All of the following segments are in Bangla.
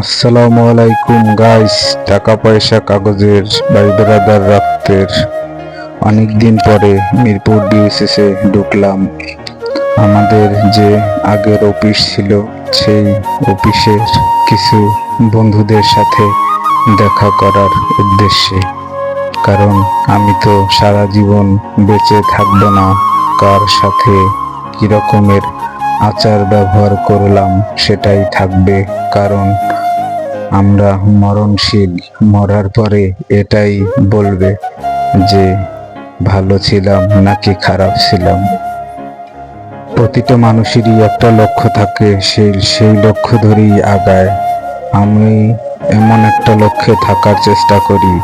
আসসালামু আলাইকুম গাইস টাকা পয়সা কাগজের ভাই ব্রাদার রক্তের অনেক দিন পরে মিরপুর ডিএসএসে ঢুকলাম। আমাদের যে আগের অফিস ছিল, সেই অফিসের কিছু বন্ধুদের সাথে দেখা করার উদ্দেশ্যে। কারণ আমি তো সারা জীবন বেঁচে থাকব না, কার সাথে কি রকমের আচার ব্যবহার করলাম সেটাই থাকবে। কারণ আমরা মরণশীল, মরার পরে এটাই বলবে যে, ভালো ছিলাম নাকি খারাপ ছিলাম? প্রতিটা মানুষেরই একটা লক্ষ্য থাকে, সেই সেই লক্ষ্য ধরেই আগায়। আমি এমন একটা লক্ষ্যে থাকার চেষ্টা করি,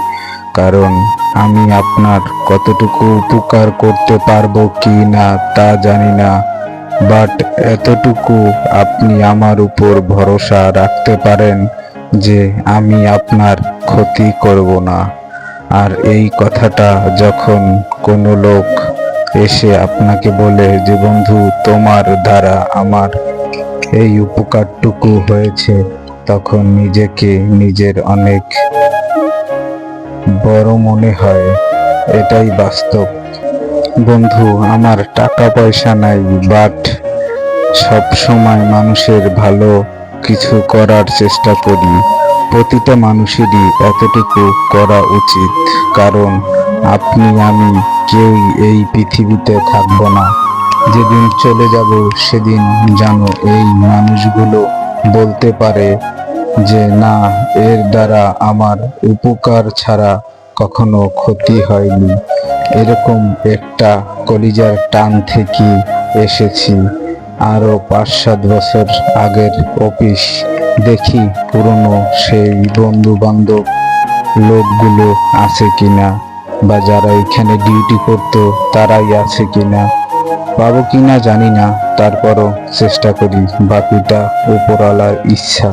কারণ আমি আপনার কতটুকু উপকার করতে পারব কি না তা জানি না বাট এতটুকু আপনি আমার উপর ভরসা রাখতে পারেন যে আমি আপনার ক্ষতি করব না। আর এই কথাটা যখন কোনো লোক এসে আপনাকে বলে, যে বন্ধু, তোমার দ্বারা আমার এই উপকারটুকু হয়েছে, তখন নিজেকে নিজের অনেক বড় মনে হয়। এটাই বাস্তব। বন্ধু, আমার টাকা পয়সা নাই বাট সব সময় মানুষের ভালো কিছু করার চেষ্টা করি। প্রতিটা মানুষেরই এতটুকু করা উচিত, কারণ আপনি, আমি কেউই এই পৃথিবীতে থাকব না। যেদিন চলে যাব, সেদিন জানো এই মানুষগুলো বলতে পারে যে, না, এর দ্বারা আমার উপকার ছাড়া কখনো ক্ষতি হয়নি। এরকম একটা কলিজার টান থেকে এসেছি। আরও পাঁচ সাত বছর আগের অফিস দেখি পুরনো সেই বন্ধু বান্ধব লোকগুলো আছে কিনা বা যারা এখানে ডিউটি করতো তারাই আছে কিনা? পাবো কিনা জানি না, তারপরও চেষ্টা করি বাকিটা উপরওয়ালার ইচ্ছা।